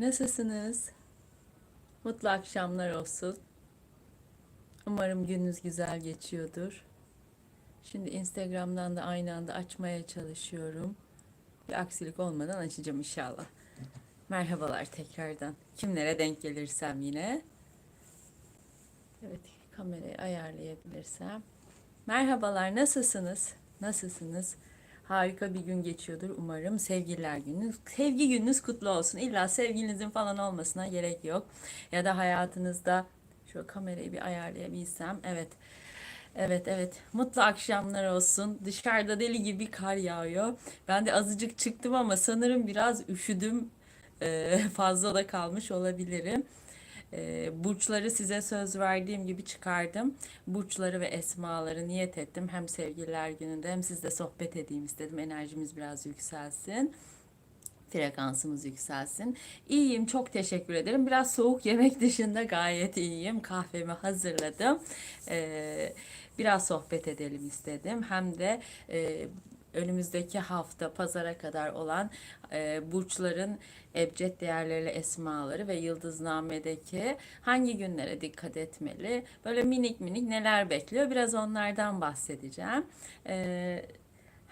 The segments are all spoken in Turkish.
Merhabalar, nasılsınız? Mutlu akşamlar olsun. Umarım gününüz güzel geçiyordur. Şimdi Instagram'dan da aynı anda açmaya çalışıyorum. Bir aksilik olmadan açacağım inşallah. Merhabalar tekrardan. Kimlere denk gelirsem yine. Evet, kamerayı ayarlayabilirsem. Merhabalar, nasılsınız? Nasılsınız? Harika bir gün geçiyordur umarım. Sevgililer günü. Sevgi gününüz kutlu olsun. İlla sevgilinizin falan olmasına gerek yok. Ya da hayatınızda şu kamerayı bir ayarlayabilsem. Evet. Evet evet. Mutlu akşamlar olsun. Dışarıda deli gibi kar yağıyor. Ben de azıcık çıktım ama sanırım biraz üşüdüm. Ee, fazla da kalmış olabilirim. Ee, burçları size söz verdiğim gibi çıkardım. Burçları ve esmaları niyet ettim. Hem sevgililer gününde hem sizle sohbet edeyim istedim. Enerjimiz biraz yükselsin. Frekansımız yükselsin. İyiyim, çok teşekkür ederim. Biraz soğuk yemek dışında gayet iyiyim. Kahvemi hazırladım. Ee, biraz sohbet edelim istedim. Hem de e, önümüzdeki hafta pazara kadar olan e, burçların ebced değerleri, esmaları ve yıldıznamedeki hangi günlere dikkat etmeli? Böyle minik minik neler bekliyor? Biraz onlardan bahsedeceğim. Ee,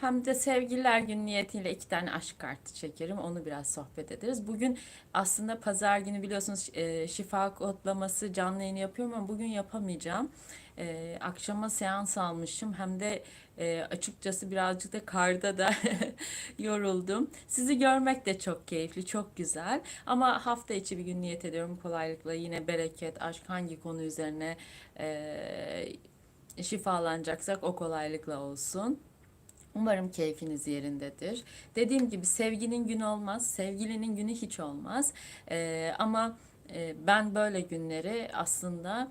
hem de sevgililer günü niyetiyle iki tane aşk kartı çekerim. Onu biraz sohbet ederiz. Bugün aslında pazar günü biliyorsunuz e, şifa kodlaması canlı yayın yapıyorum ama bugün yapamayacağım. E, akşama seans almışım. Hem de e, açıkçası birazcık da karda da yoruldum. Sizi görmek de çok keyifli, çok güzel. Ama hafta içi bir gün niyet ediyorum kolaylıkla yine bereket, aşk hangi konu üzerine e, şifalanacaksak o kolaylıkla olsun. Umarım keyfiniz yerindedir. Dediğim gibi sevginin günü olmaz, sevgilinin günü hiç olmaz. Ee, ama e, ben böyle günleri aslında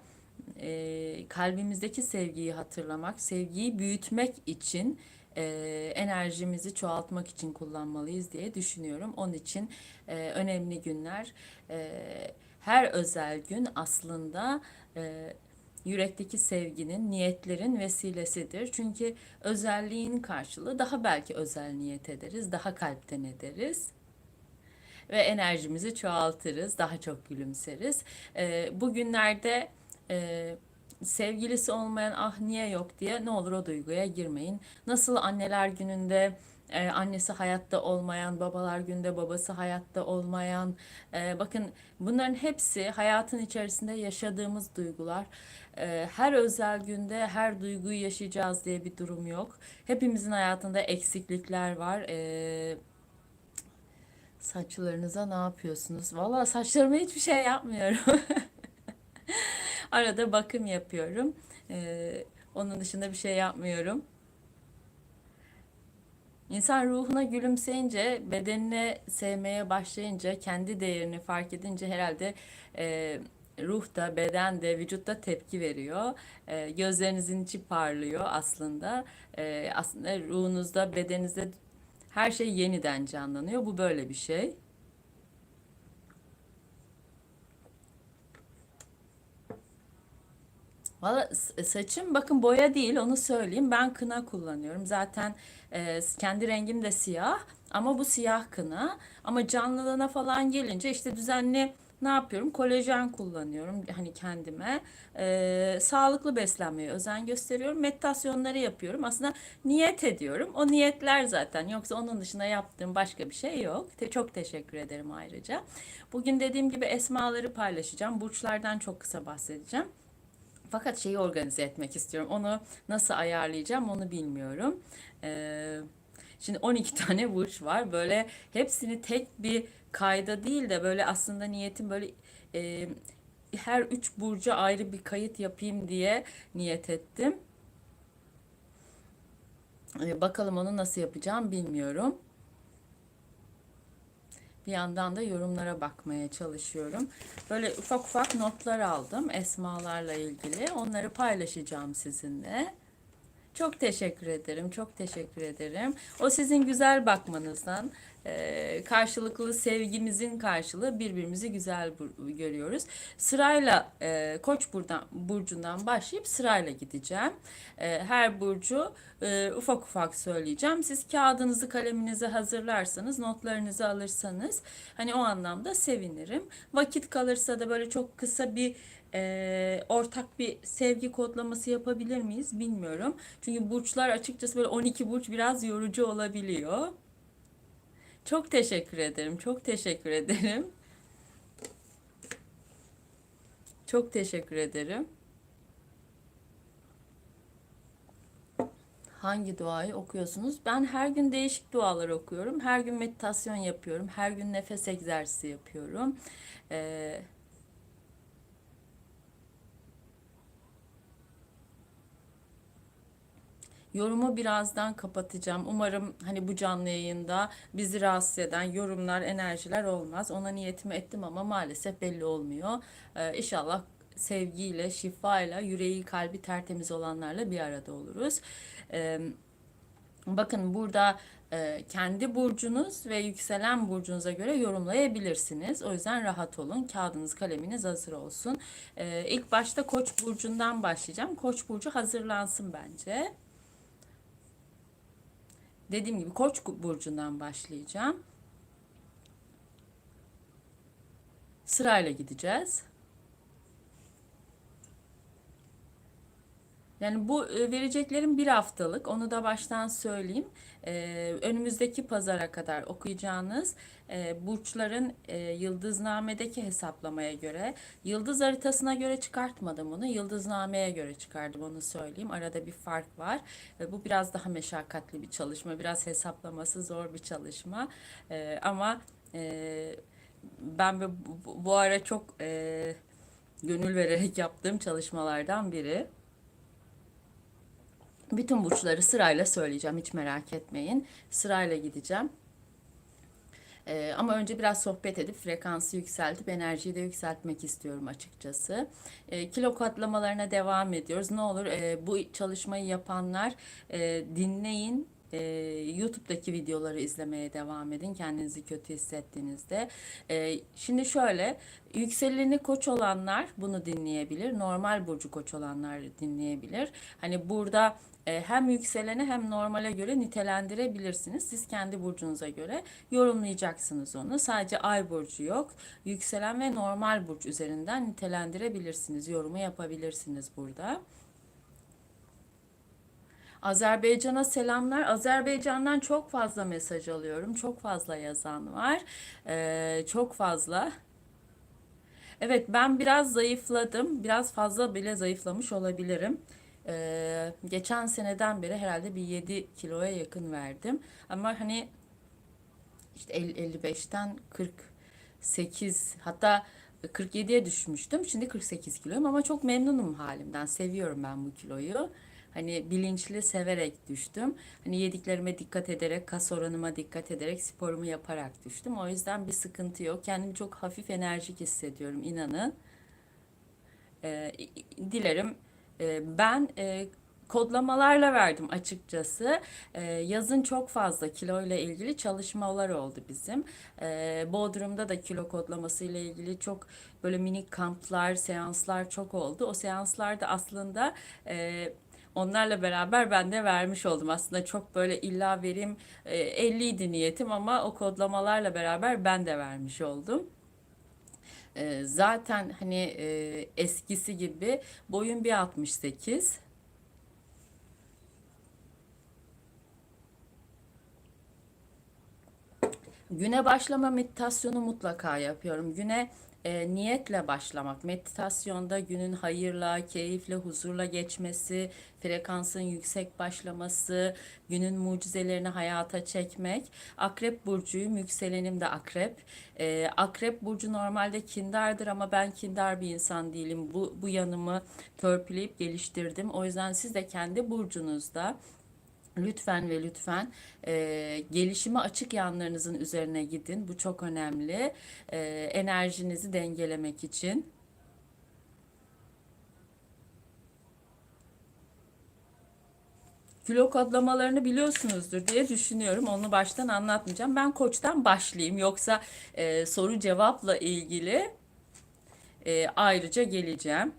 e, kalbimizdeki sevgiyi hatırlamak, sevgiyi büyütmek için e, enerjimizi çoğaltmak için kullanmalıyız diye düşünüyorum. Onun için e, önemli günler. E, her özel gün aslında e, yürekteki sevginin, niyetlerin vesilesidir. Çünkü özelliğin karşılığı daha belki özel niyet ederiz, daha kalpten ederiz ve enerjimizi çoğaltırız, daha çok gülümseriz. E, bugünlerde e, sevgilisi olmayan ah niye yok diye ne olur o duyguya girmeyin. Nasıl anneler gününde e, annesi hayatta olmayan, babalar günde babası hayatta olmayan, e, bakın bunların hepsi hayatın içerisinde yaşadığımız duygular. E, her özel günde her duyguyu yaşayacağız diye bir durum yok. Hepimizin hayatında eksiklikler var. E, saçlarınıza ne yapıyorsunuz? Valla saçlarıma hiçbir şey yapmıyorum. Arada bakım yapıyorum. E, onun dışında bir şey yapmıyorum. İnsan ruhuna gülümseyince, bedenine sevmeye başlayınca, kendi değerini fark edince herhalde e, ruh da, beden de, vücut da tepki veriyor. E, gözlerinizin içi parlıyor aslında. E, aslında ruhunuzda, bedeninizde her şey yeniden canlanıyor. Bu böyle bir şey. Valla saçım bakın boya değil onu söyleyeyim. Ben kına kullanıyorum. Zaten e, kendi rengim de siyah ama bu siyah kına. Ama canlılığına falan gelince işte düzenli ne yapıyorum? Kolajen kullanıyorum hani kendime. E, sağlıklı beslenmeye özen gösteriyorum. Meditasyonları yapıyorum. Aslında niyet ediyorum. O niyetler zaten. Yoksa onun dışında yaptığım başka bir şey yok. Te çok teşekkür ederim ayrıca. Bugün dediğim gibi esmaları paylaşacağım. Burçlardan çok kısa bahsedeceğim. Fakat şeyi organize etmek istiyorum. Onu nasıl ayarlayacağım onu bilmiyorum. Ee, şimdi 12 tane burç var. Böyle hepsini tek bir kayda değil de böyle aslında niyetim böyle e, her üç burca ayrı bir kayıt yapayım diye niyet ettim. Ee, bakalım onu nasıl yapacağım bilmiyorum. Bir yandan da yorumlara bakmaya çalışıyorum. Böyle ufak ufak notlar aldım esmalarla ilgili. Onları paylaşacağım sizinle. Çok teşekkür ederim. Çok teşekkür ederim. O sizin güzel bakmanızdan, e, karşılıklı sevgimizin karşılığı birbirimizi güzel görüyoruz. Sırayla e, Koç buradan, burcundan başlayıp sırayla gideceğim. E, her burcu e, ufak ufak söyleyeceğim. Siz kağıdınızı kaleminizi hazırlarsanız notlarınızı alırsanız hani o anlamda sevinirim. Vakit kalırsa da böyle çok kısa bir e, ortak bir sevgi kodlaması yapabilir miyiz bilmiyorum. Çünkü burçlar açıkçası böyle 12 burç biraz yorucu olabiliyor. Çok teşekkür ederim. Çok teşekkür ederim. Çok teşekkür ederim. Hangi duayı okuyorsunuz? Ben her gün değişik dualar okuyorum. Her gün meditasyon yapıyorum. Her gün nefes egzersizi yapıyorum. Ee, Yorumu birazdan kapatacağım. Umarım hani bu canlı yayında bizi rahatsız eden yorumlar, enerjiler olmaz. Ona niyetimi ettim ama maalesef belli olmuyor. Ee, inşallah sevgiyle, şifayla, yüreği, kalbi tertemiz olanlarla bir arada oluruz. Ee, bakın burada e, kendi burcunuz ve yükselen burcunuza göre yorumlayabilirsiniz. O yüzden rahat olun. Kağıdınız, kaleminiz hazır olsun. Ee, ilk başta Koç burcundan başlayacağım. Koç burcu hazırlansın bence. Dediğim gibi Koç burcundan başlayacağım. Sırayla gideceğiz. Yani bu e, vereceklerim bir haftalık. Onu da baştan söyleyeyim. Ee, önümüzdeki pazara kadar okuyacağınız e, burçların e, yıldıznamedeki hesaplamaya göre, yıldız haritasına göre çıkartmadım bunu. Yıldıznameye göre çıkardım onu söyleyeyim. Arada bir fark var. Bu biraz daha meşakkatli bir çalışma. Biraz hesaplaması zor bir çalışma. E, ama e, ben bu, bu, ara çok e, gönül vererek yaptığım çalışmalardan biri. Bütün burçları sırayla söyleyeceğim hiç merak etmeyin. Sırayla gideceğim. Ee, ama önce biraz sohbet edip frekansı yükseltip enerjiyi de yükseltmek istiyorum açıkçası. Ee, kilo katlamalarına devam ediyoruz. Ne olur e, bu çalışmayı yapanlar e, dinleyin e, YouTube'daki videoları izlemeye devam edin kendinizi kötü hissettiğinizde. E, şimdi şöyle yükseleni koç olanlar bunu dinleyebilir. Normal burcu koç olanlar dinleyebilir. Hani burada hem yükselene hem normale göre nitelendirebilirsiniz. Siz kendi burcunuza göre yorumlayacaksınız onu. Sadece ay burcu yok. Yükselen ve normal burç üzerinden nitelendirebilirsiniz. Yorumu yapabilirsiniz burada. Azerbaycan'a selamlar. Azerbaycan'dan çok fazla mesaj alıyorum. Çok fazla yazan var. Ee, çok fazla. Evet ben biraz zayıfladım. Biraz fazla bile zayıflamış olabilirim. Ee, geçen seneden beri herhalde bir 7 kiloya yakın verdim. Ama hani işte 55'ten 48 hatta 47'ye düşmüştüm. Şimdi 48 kiloyum ama çok memnunum halimden. Seviyorum ben bu kiloyu. Hani bilinçli severek düştüm. Hani yediklerime dikkat ederek, kas oranıma dikkat ederek sporumu yaparak düştüm. O yüzden bir sıkıntı yok. Kendimi çok hafif enerjik hissediyorum inanın. Ee, dilerim e, ben e, kodlamalarla verdim açıkçası. Ee, yazın çok fazla kilo ile ilgili çalışmalar oldu bizim. Ee, Bodrum'da da kilo kodlaması ile ilgili çok böyle minik kamplar, seanslar çok oldu. O seanslarda aslında e, Onlarla beraber ben de vermiş oldum. Aslında çok böyle illa verim e, 50 idi niyetim ama o kodlamalarla beraber ben de vermiş oldum. E, zaten hani e, eskisi gibi boyum bir 68. Güne başlama meditasyonu mutlaka yapıyorum. Güne e, niyetle başlamak. Meditasyonda günün hayırla, keyifle, huzurla geçmesi, frekansın yüksek başlaması, günün mucizelerini hayata çekmek. Akrep burcuyum, yükselenim de akrep. E, akrep burcu normalde kindardır ama ben kindar bir insan değilim. Bu, bu yanımı törpüleyip geliştirdim. O yüzden siz de kendi burcunuzda Lütfen ve lütfen e, gelişime açık yanlarınızın üzerine gidin. Bu çok önemli. E, enerjinizi dengelemek için. kilo kodlamalarını biliyorsunuzdur diye düşünüyorum. Onu baştan anlatmayacağım. Ben koçtan başlayayım. Yoksa e, soru cevapla ilgili e, ayrıca geleceğim.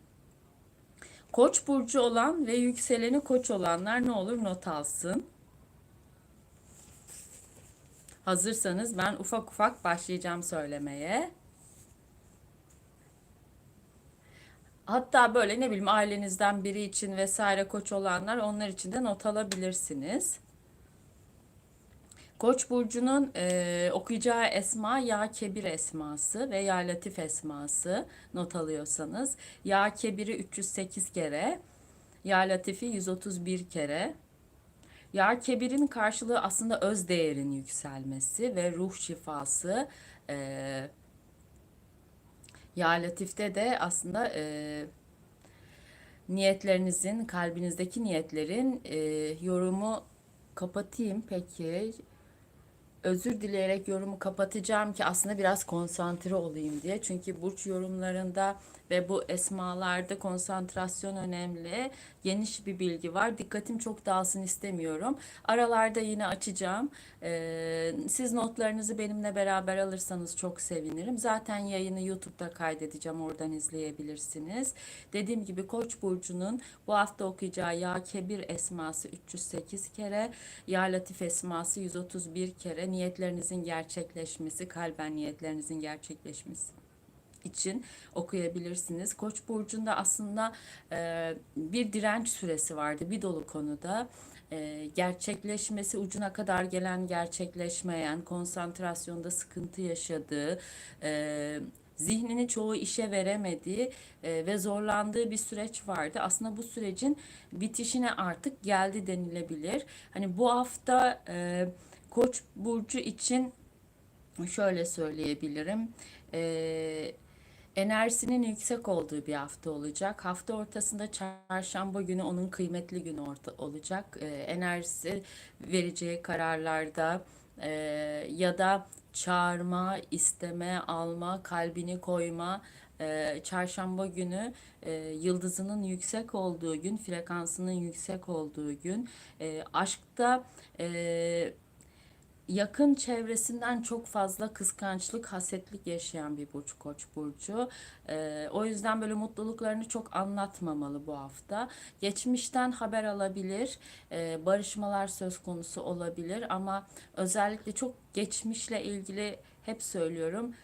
Koç burcu olan ve yükseleni koç olanlar ne olur not alsın. Hazırsanız ben ufak ufak başlayacağım söylemeye. Hatta böyle ne bileyim ailenizden biri için vesaire koç olanlar onlar için de not alabilirsiniz. Koç burcunun e, okuyacağı esma ya kebir esması ve ya latif esması not alıyorsanız. Ya kebiri 308 kere ya latifi 131 kere. Ya kebirin karşılığı aslında öz değerin yükselmesi ve ruh şifası e, ya latifte de aslında e, niyetlerinizin kalbinizdeki niyetlerin e, yorumu kapatayım. Peki özür dileyerek yorumu kapatacağım ki aslında biraz konsantre olayım diye. Çünkü burç yorumlarında ve bu esmalarda konsantrasyon önemli. Geniş bir bilgi var. Dikkatim çok dağılsın istemiyorum. Aralarda yine açacağım. Ee, siz notlarınızı benimle beraber alırsanız çok sevinirim. Zaten yayını YouTube'da kaydedeceğim. Oradan izleyebilirsiniz. Dediğim gibi Koç burcunun bu hafta okuyacağı Ya Kebir esması 308 kere, Ya Latif esması 131 kere niyetlerinizin gerçekleşmesi, kalben niyetlerinizin gerçekleşmesi için okuyabilirsiniz. Koç burcunda aslında e, bir direnç süresi vardı bir dolu konuda. E, gerçekleşmesi ucuna kadar gelen gerçekleşmeyen, konsantrasyonda sıkıntı yaşadığı, e, zihnini çoğu işe veremediği e, ve zorlandığı bir süreç vardı. Aslında bu sürecin bitişine artık geldi denilebilir. Hani bu hafta e, Koç burcu için şöyle söyleyebilirim. Eee enerjisinin yüksek olduğu bir hafta olacak. Hafta ortasında çarşamba günü onun kıymetli günü orta olacak. E, enerjisi vereceği kararlarda e, ya da çağırma, isteme, alma, kalbini koyma, e, çarşamba günü e, yıldızının yüksek olduğu gün, frekansının yüksek olduğu gün, e, aşkta e, yakın çevresinden çok fazla kıskançlık, hasetlik yaşayan bir burç Koç burcu. Ee, o yüzden böyle mutluluklarını çok anlatmamalı bu hafta. Geçmişten haber alabilir, e, barışmalar söz konusu olabilir ama özellikle çok geçmişle ilgili hep söylüyorum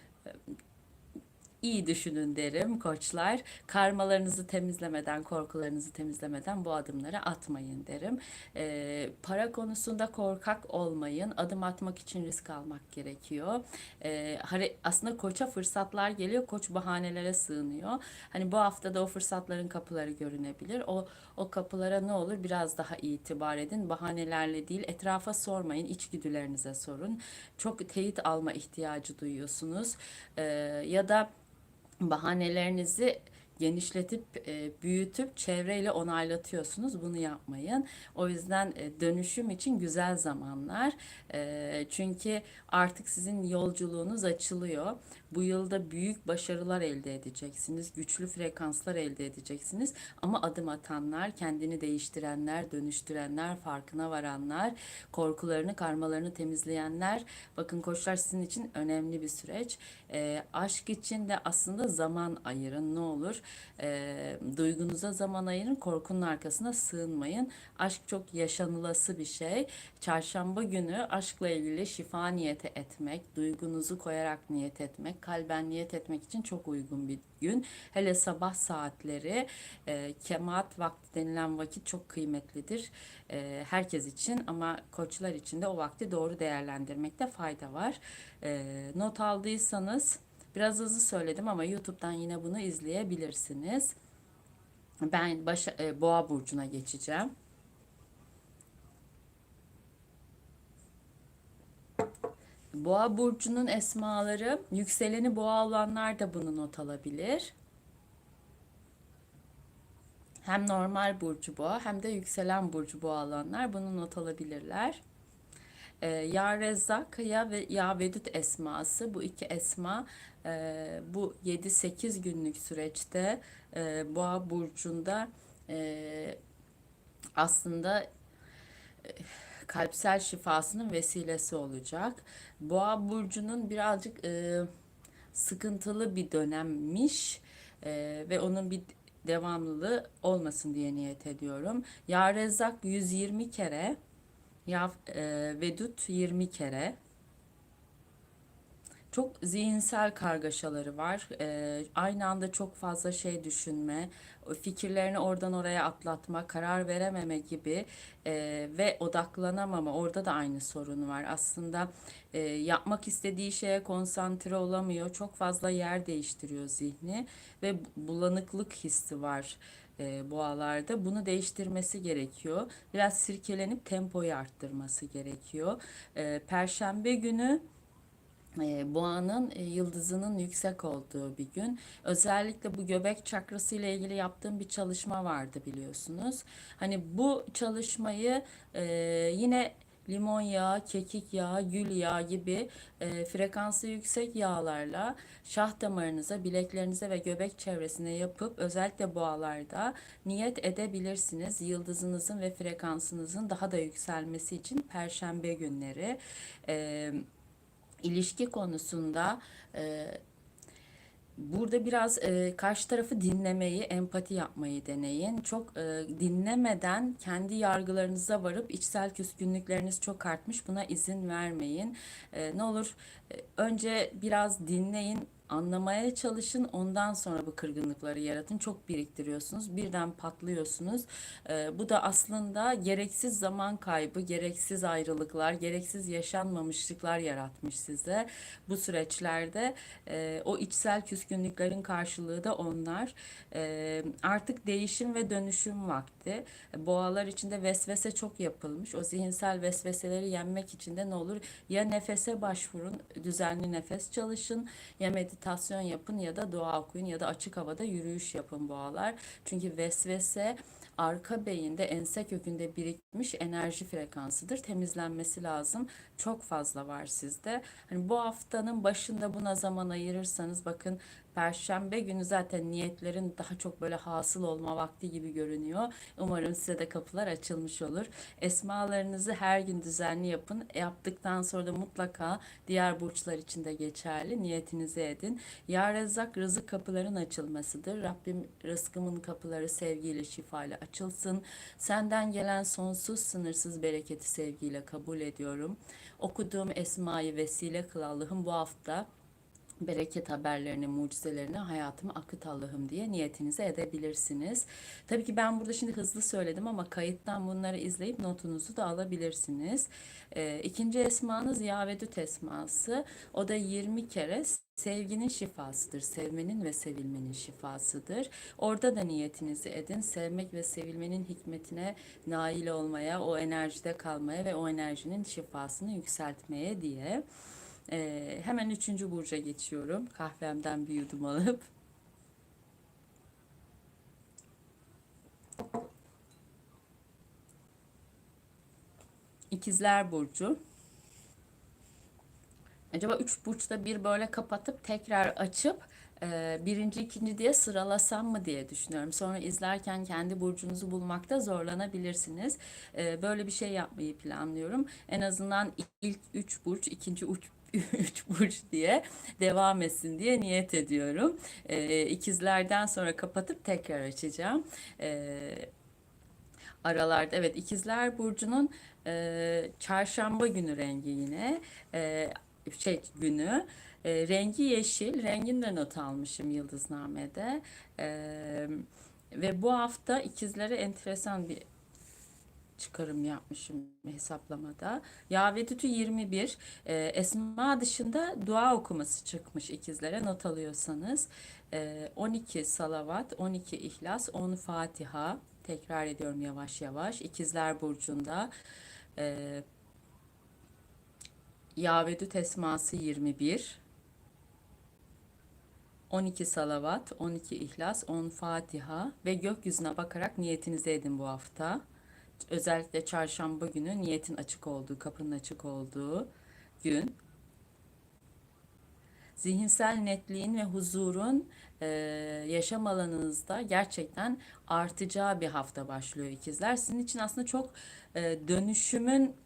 iyi düşünün derim koçlar. Karmalarınızı temizlemeden, korkularınızı temizlemeden bu adımları atmayın derim. E, para konusunda korkak olmayın. Adım atmak için risk almak gerekiyor. E, aslında koça fırsatlar geliyor. Koç bahanelere sığınıyor. Hani bu haftada o fırsatların kapıları görünebilir. O o kapılara ne olur biraz daha itibar edin. Bahanelerle değil etrafa sormayın. İçgüdülerinize sorun. Çok teyit alma ihtiyacı duyuyorsunuz. E, ya da bahanelerinizi genişletip e, büyütüp çevreyle onaylatıyorsunuz. Bunu yapmayın. O yüzden e, dönüşüm için güzel zamanlar. E, çünkü artık sizin yolculuğunuz açılıyor. Bu yılda büyük başarılar elde edeceksiniz. Güçlü frekanslar elde edeceksiniz. Ama adım atanlar, kendini değiştirenler, dönüştürenler, farkına varanlar, korkularını, karmalarını temizleyenler. Bakın koçlar sizin için önemli bir süreç. E, aşk için de aslında zaman ayırın ne olur. E, duygunuza zaman ayırın, korkunun arkasına sığınmayın. Aşk çok yaşanılası bir şey. Çarşamba günü aşkla ilgili şifa niyeti etmek, duygunuzu koyarak niyet etmek, kalben niyet etmek için çok uygun bir gün. Hele sabah saatleri e, kemaat vakti denilen vakit çok kıymetlidir. E, herkes için ama koçlar için de o vakti doğru değerlendirmekte fayda var. E, not aldıysanız biraz hızlı söyledim ama YouTube'dan yine bunu izleyebilirsiniz. Ben başa, e, boğa burcuna geçeceğim. Boğa burcunun esmaları, yükseleni boğa olanlar da bunu not alabilir. Hem normal burcu boğa hem de yükselen burcu boğa olanlar bunu not alabilirler. Ee, ya Rezzak ya ve Ya Vedut esması bu iki esma e, bu 7-8 günlük süreçte e, boğa burcunda e, aslında kalpsel şifasının vesilesi olacak. Boğa burcunun birazcık e, sıkıntılı bir dönemmiş e, ve onun bir devamlılığı olmasın diye niyet ediyorum. Ya Rezzak 120 kere, Ya e, Vedut 20 kere. Çok zihinsel kargaşaları var. Ee, aynı anda çok fazla şey düşünme, fikirlerini oradan oraya atlatma, karar verememe gibi e, ve odaklanamama. Orada da aynı sorun var. Aslında e, yapmak istediği şeye konsantre olamıyor. Çok fazla yer değiştiriyor zihni ve bulanıklık hissi var e, boğalarda. Bunu değiştirmesi gerekiyor. Biraz sirkelenip tempoyu arttırması gerekiyor. E, Perşembe günü e, boğanın e, yıldızının yüksek olduğu bir gün. Özellikle bu göbek çakrası ile ilgili yaptığım bir çalışma vardı biliyorsunuz. Hani bu çalışmayı e, yine limon yağı, kekik yağı, gül yağı gibi e, frekansı yüksek yağlarla şah damarınıza, bileklerinize ve göbek çevresine yapıp özellikle boğalarda niyet edebilirsiniz. Yıldızınızın ve frekansınızın daha da yükselmesi için perşembe günleri. E, ilişki konusunda e, burada biraz e, karşı tarafı dinlemeyi, empati yapmayı deneyin. Çok e, dinlemeden kendi yargılarınıza varıp içsel küskünlükleriniz çok artmış. Buna izin vermeyin. E, ne olur e, önce biraz dinleyin, anlamaya çalışın. Ondan sonra bu kırgınlıkları yaratın. Çok biriktiriyorsunuz. Birden patlıyorsunuz. E, bu da aslında gereksiz zaman kaybı, gereksiz ayrılıklar, gereksiz yaşanmamışlıklar yaratmış size. Bu süreçlerde e, o içsel küskünlüklerin karşılığı da onlar. E, artık değişim ve dönüşüm vakti. Boğalar içinde vesvese çok yapılmış. O zihinsel vesveseleri yenmek için de ne olur? Ya nefese başvurun, düzenli nefes çalışın ya meditasyon yapın ya da dua okuyun ya da açık havada yürüyüş yapın boğalar. Çünkü vesvese arka beyinde ense kökünde birikmiş enerji frekansıdır. Temizlenmesi lazım. Çok fazla var sizde. Hani bu haftanın başında buna zaman ayırırsanız bakın Perşembe günü zaten niyetlerin daha çok böyle hasıl olma vakti gibi görünüyor. Umarım size de kapılar açılmış olur. Esmalarınızı her gün düzenli yapın. Yaptıktan sonra da mutlaka diğer burçlar için de geçerli. Niyetinizi edin. Ya Rezzak rızık kapıların açılmasıdır. Rabbim rızkımın kapıları sevgiyle, şifayla açılsın. Senden gelen sonsuz, sınırsız bereketi sevgiyle kabul ediyorum. Okuduğum esmayı vesile kıl Allah'ım bu hafta bereket haberlerini, mucizelerini hayatıma akıt Allah'ım diye niyetinizi edebilirsiniz. Tabii ki ben burada şimdi hızlı söyledim ama kayıttan bunları izleyip notunuzu da alabilirsiniz. Ee, ikinci esmanız Yavedüt esması. O da 20 kere sevginin şifasıdır. Sevmenin ve sevilmenin şifasıdır. Orada da niyetinizi edin. Sevmek ve sevilmenin hikmetine nail olmaya, o enerjide kalmaya ve o enerjinin şifasını yükseltmeye diye. Ee, hemen üçüncü burca geçiyorum. Kahvemden bir yudum alıp. İkizler Burcu. Acaba üç burçta bir böyle kapatıp tekrar açıp e, birinci ikinci diye sıralasam mı diye düşünüyorum. Sonra izlerken kendi burcunuzu bulmakta zorlanabilirsiniz. E, böyle bir şey yapmayı planlıyorum. En azından ilk üç burç, ikinci üç üç burç diye devam etsin diye niyet ediyorum. E, ikizlerden sonra kapatıp tekrar açacağım. E, aralarda evet ikizler burcunun e, çarşamba günü rengi yine e, şey günü e, rengi yeşil rengini not almışım Yıldızname'de e, ve bu hafta ikizlere enteresan bir çıkarım yapmışım hesaplamada. Yavedütü 21. E, esma dışında dua okuması çıkmış ikizlere not alıyorsanız. E, 12 salavat, 12 ihlas, 10 fatiha. Tekrar ediyorum yavaş yavaş. İkizler Burcu'nda. E, Yavedüt esması 21. 12 salavat, 12 ihlas, 10 fatiha ve gökyüzüne bakarak niyetinizi edin bu hafta özellikle çarşamba günü niyetin açık olduğu, kapının açık olduğu gün. zihinsel netliğin ve huzurun e, yaşam alanınızda gerçekten artacağı bir hafta başlıyor ikizler. Sizin için aslında çok e, dönüşümün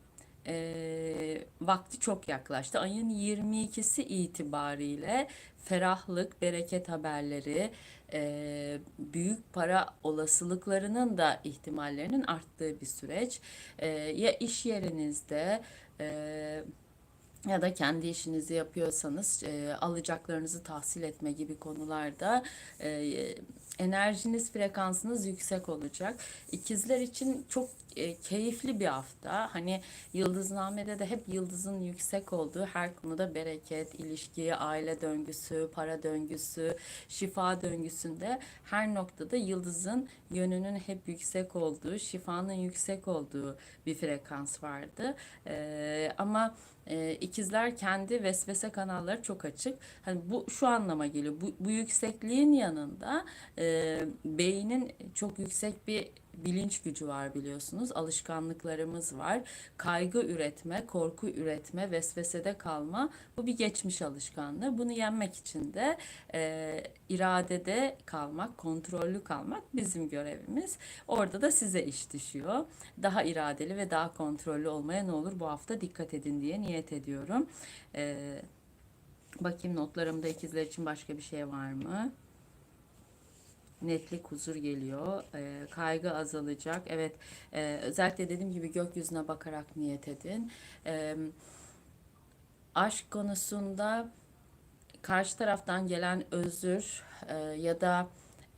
e, vakti çok yaklaştı. Ayın 22'si itibariyle ferahlık, bereket haberleri, e, büyük para olasılıklarının da ihtimallerinin arttığı bir süreç. E, ya iş yerinizde e, ya da kendi işinizi yapıyorsanız e, alacaklarınızı tahsil etme gibi konularda e, enerjiniz, frekansınız yüksek olacak. İkizler için çok e, keyifli bir hafta. Hani Yıldızname'de de hep yıldızın yüksek olduğu her konuda bereket, ilişki, aile döngüsü, para döngüsü, şifa döngüsünde her noktada yıldızın yönünün hep yüksek olduğu, şifanın yüksek olduğu bir frekans vardı. E, ama e, ikizler kendi vesvese kanalları çok açık. Hani bu şu anlama geliyor. Bu, bu yüksekliğin yanında e, beynin çok yüksek bir bilinç gücü var biliyorsunuz. Alışkanlıklarımız var. Kaygı üretme, korku üretme, vesvesede kalma bu bir geçmiş alışkanlığı. Bunu yenmek için de e, iradede kalmak, kontrollü kalmak bizim görevimiz. Orada da size iş düşüyor. Daha iradeli ve daha kontrollü olmaya ne olur bu hafta dikkat edin diye niyet ediyorum. E, bakayım notlarımda ikizler için başka bir şey var mı? Netlik, huzur geliyor. E, kaygı azalacak. Evet, e, özellikle dediğim gibi gökyüzüne bakarak niyet edin. E, aşk konusunda karşı taraftan gelen özür e, ya da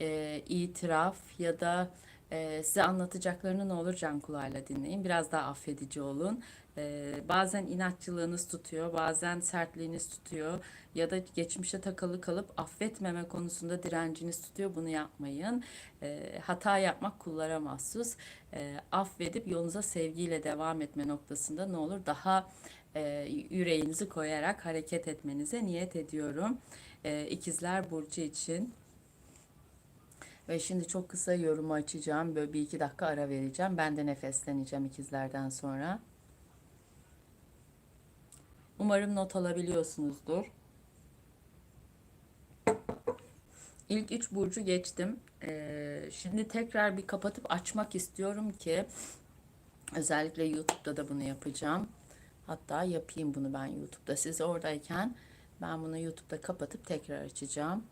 e, itiraf ya da e, size anlatacaklarını ne olur can kulağıyla dinleyin. Biraz daha affedici olun. E, bazen inatçılığınız tutuyor, bazen sertliğiniz tutuyor ya da geçmişe takılı kalıp affetmeme konusunda direnciniz tutuyor. Bunu yapmayın. E, hata yapmak kullara mahsus. E, affedip yolunuza sevgiyle devam etme noktasında ne olur daha e, yüreğinizi koyarak hareket etmenize niyet ediyorum. E, İkizler Burcu için. Ve şimdi çok kısa yorumu açacağım. Böyle bir iki dakika ara vereceğim. Ben de nefesleneceğim ikizlerden sonra. Umarım not alabiliyorsunuzdur. İlk üç burcu geçtim. Ee, şimdi tekrar bir kapatıp açmak istiyorum ki özellikle YouTube'da da bunu yapacağım. Hatta yapayım bunu ben YouTube'da. Siz oradayken ben bunu YouTube'da kapatıp tekrar açacağım.